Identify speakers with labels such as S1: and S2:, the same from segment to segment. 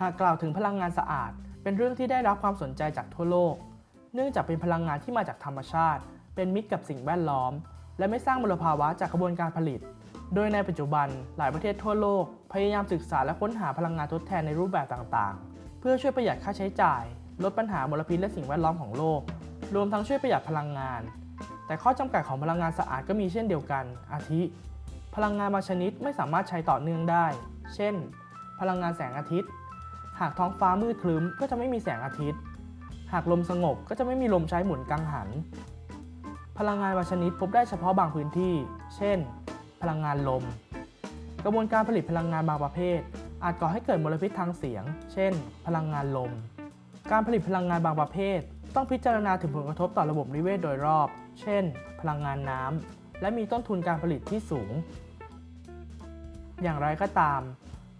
S1: หากกล่าวถึงพลังงานสะอาด เป็นเรื่องที่ได้รับความสนใจจากทั่วโลก เนื่องจากเป็นพลังงานที่มาจากธรรมชาติ เป็นมิตรกับสิ่งแวดล้อม และไม่สร้างมลภาวะจากกระบวนการผลิต โดยในปัจจุบันหลายประเทศทั่วโลก พยายามศึกษาและค้นหาพลังงานทดแทนในรูปแบบต่างๆ เพื่อช่วยประหยัดค่าใช้จ่าย ลดปัญหามลพิษและสิ่งแวดล้อมของโลก รวมทั้งช่วยประหยัดพลังงาน แต่ข้อจำกัดของพลังงานสะอาดก็มีเช่นเดียวกัน อาทิ พลังงานบางชนิดไม่สามารถใช้ต่อเนื่องได้ เช่น พลังงานแสงอาทิตย์ หากท้องฟ้ามืดครึ้มก็จะไม่มีแสงอาทิตย์ หากลมสงบก็จะไม่มีลมใช้หมุนกังหัน พลังงานบางชนิดพบได้เฉพาะบางพื้นที่ เช่น พลังงานลม กระบวนการผลิตพลังงานบางประเภท อาจก่อให้เกิดมลพิษทางเสียง เช่น พลังงานลม การผลิตพลังงานบางประเภท ต้องพิจารณาถึงผลกระทบต่อระบบนิเวศโดยรอบ เช่น พลังงานน้ำ และมีต้นทุนการผลิตที่สูง อย่างไรก็ตาม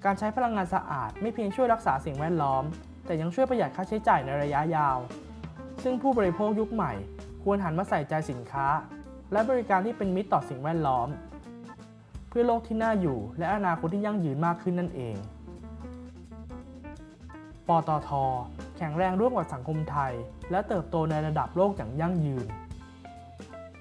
S1: การใช้พลังงานสะอาดไม่เพียงช่วยรักษาสิ่งแวดล้อม แต่ยังช่วยประหยัดค่าใช้จ่ายในระยะยาว ซึ่งผู้บริโภคยุคใหม่ ควรหันมาใส่ใจสินค้า และบริการที่เป็นมิตรต่อสิ่งแวดล้อม เพื่อโลกที่น่าอยู่ และอนาคตที่ยั่งยืนมากขึ้นนั่นเอง ปตท แข็งแรงร่วมกับสังคมไทย และเติบโตในระดับโลกอย่างยั่งยืน